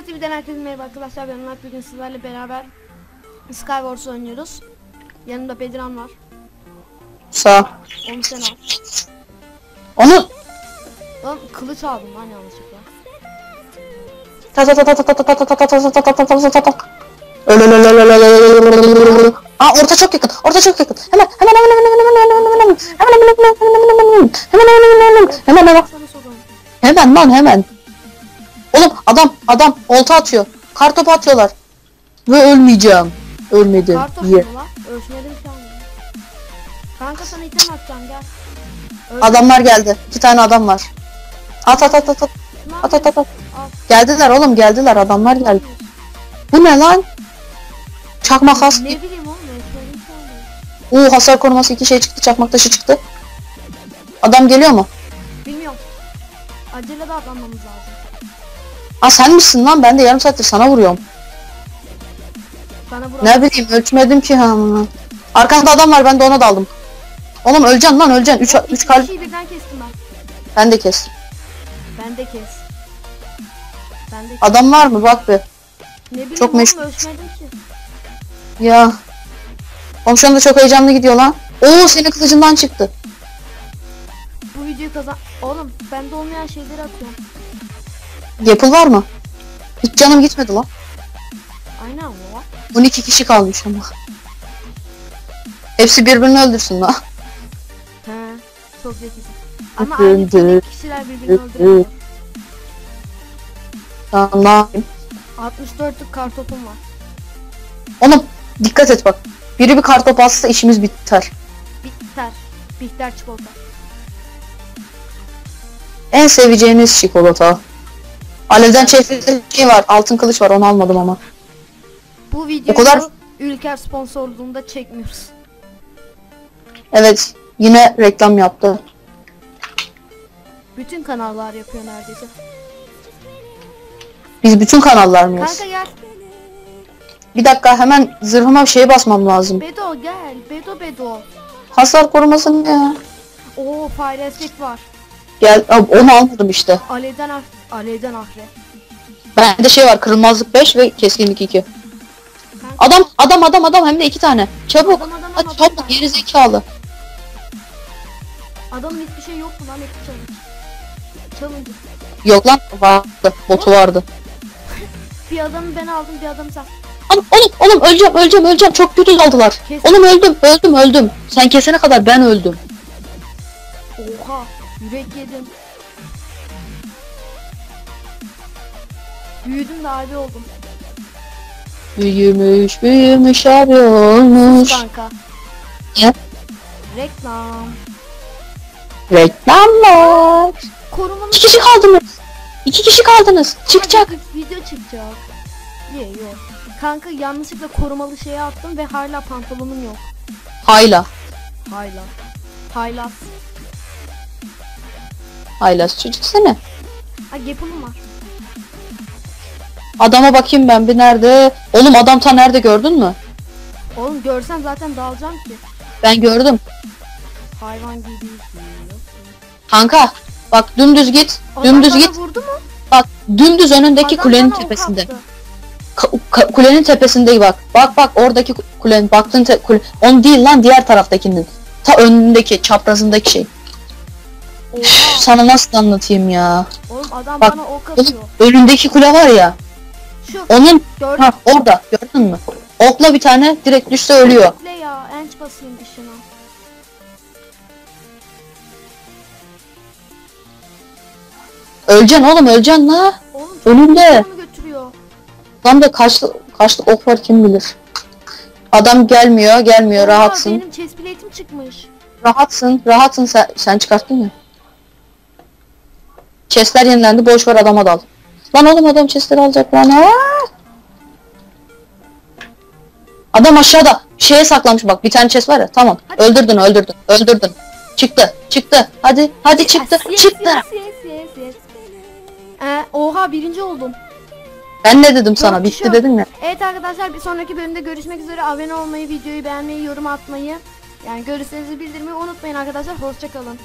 Pro TV'den herkese merhaba arkadaşlar ben Murat bugün sizlerle beraber Skywars oynuyoruz. Yanımda Bediran var. Sağ. Onu sen al. Onu Lan kılıç aldım lan yanlışlıkla. ta ta ta ta ta ta ta ta ta ta ta ta ta ta ta ta ta öl öl. Aa orta çok yakın. Orta çok yakın. Hemen hemen hemen hemen hemen hemen hemen hemen hemen hemen hemen hemen hemen hemen hemen hemen hemen hemen Sana sokalım. hemen lan hemen. Oğlum adam adam olta atıyor. Kartopu atıyorlar. Ve ölmeyeceğim. Ölmedim. Kartopu Ye. mu lan? Ölçmedim. Kanka sana item atacağım gel. Adamlar geldi. İki tane adam var. At at at at at. At at at at. Geldiler oğlum geldiler adamlar geldi. Bu ne lan? Çakma kask. Ne bileyim oğlum. Oo hasar koruması iki şey çıktı. Çakmak taşı çıktı. Adam geliyor mu? Bilmiyorum. Acele davranmamız lazım. Aa sen misin lan? Ben de yarım saattir sana vuruyorum. Bana vur. Ne bileyim ölçmedim ki ha. Arkanda adam var ben de ona daldım. Oğlum öleceksin lan öleceksin. Üç, O üç iki kalp kişiyi birden kestim ben. ben de kestim. Ben de kes. Ben de kes. Adam var mı bak be. Ne bileyim çok meşgul. ölçmedim ki. Ya. Oğlum şu anda çok heyecanlı gidiyor lan. Oo senin kılıcından çıktı. Bu videoyu kazan... Oğlum bende olmayan şeyleri atıyorum. Yapıl var mı? Hiç canım gitmedi lan. Aynen var? 12 kişi kalmış ama. Hepsi birbirini öldürsün lan. He. Çok zekisin. Ama aynı kişiler birbirini öldürüyor. Tamam ne yapayım? 64'lük kartopum var. Oğlum dikkat et bak. Biri bir kartop atsa işimiz biter. Bitter. Bitter çikolata. En seveceğiniz çikolata. Alevden çevrili şey var. Altın kılıç var onu almadım ama. Bu videoyu kadar- Ülker sponsorluğunda çekmiyoruz. Evet yine reklam yaptı. Bütün kanallar yapıyor neredeyse. Biz bütün kanallar mıyız? Kanka gel. Bir dakika hemen zırhıma şey basmam lazım. Bedo gel. Bedo Bedo. Hasar koruması ne ya? Oo fire var. Gel Abi, onu almadım işte. Alevden ah Alevden ahre. Bende şey var kırılmazlık 5 ve keskinlik 2. Kanka, Adam adam adam adam hem de iki tane. Çabuk. Adam, adam, Hadi adam, çabuk adam. geri zekalı. Adamın hiçbir şey yoktu lan hepsi challenge. Challenge. Yok lan vardı. Botu vardı. Bir adamı ben aldım bir adamı sen. Oğlum oğlum oğlum öleceğim öleceğim öleceğim çok kötü aldılar. Kes. Oğlum öldüm öldüm öldüm. Sen kesene kadar ben öldüm. Oha yürek yedim. Büyüdüm de abi oldum. Büyümüş büyümüş abi olmuş. kanka. Ne? Reklam. Reklamlar. Korumanın İki kişi kaldınız. İki kişi kaldınız. Çıkacak. Video çıkacak. Ye yok. Kanka yanlışlıkla korumalı şeye attım ve hala pantolonum yok. Hayla. Hala. Haylaz. Haylaz çocuk seni. Ha gapılım var. Adama bakayım ben bir nerede. Oğlum adam ta nerede gördün mü? Oğlum görsen zaten dalacağım ki. Ben gördüm. Hayvan gibi. Kanka bak dümdüz git. Adam Dümdüz bana git. vurdu mu? Bak dümdüz önündeki Adam kulenin bana ok tepesinde. attı. Ka- ka- kulenin tepesinde bak. Bak bak oradaki ku- kulenin baktın te- kule. On değil lan diğer taraftakinin. Ta önündeki çaprazındaki şey. Oha. sana nasıl anlatayım ya? Oğlum adam Bak, bana ok atıyor. önündeki kule var ya. Şu Onun gördün ha orada gördün mü? Okla bir tane direkt düşse ölüyor. Bekle ya enç basayım dışına. Öleceksin oğlum öleceksin la. Oğlum Önünde. onu götürüyor. Lan da kaçlı kaçlı ok var kim bilir. Adam gelmiyor gelmiyor Oha, rahatsın. Benim chest plate'im çıkmış. Rahatsın rahatsın sen, sen çıkarttın ya. Chestler yenilendi boş ver adama dal. Lan oğlum adam chestleri alacak lan. Aa! Adam aşağıda şeye saklamış bak bir tane chest var ya tamam öldürdün öldürdün öldürdün. Çıktı çıktı hadi hadi çıktı Yes, çıktı. Yes, yes, yes, yes. Ee, oha birinci oldum. Ben ne dedim sana Dört bitti kişi- dedim ya. Evet arkadaşlar bir sonraki bölümde görüşmek üzere. Abone olmayı, videoyu beğenmeyi, yorum atmayı, yani görüşlerinizi bildirmeyi unutmayın arkadaşlar. Hoşçakalın.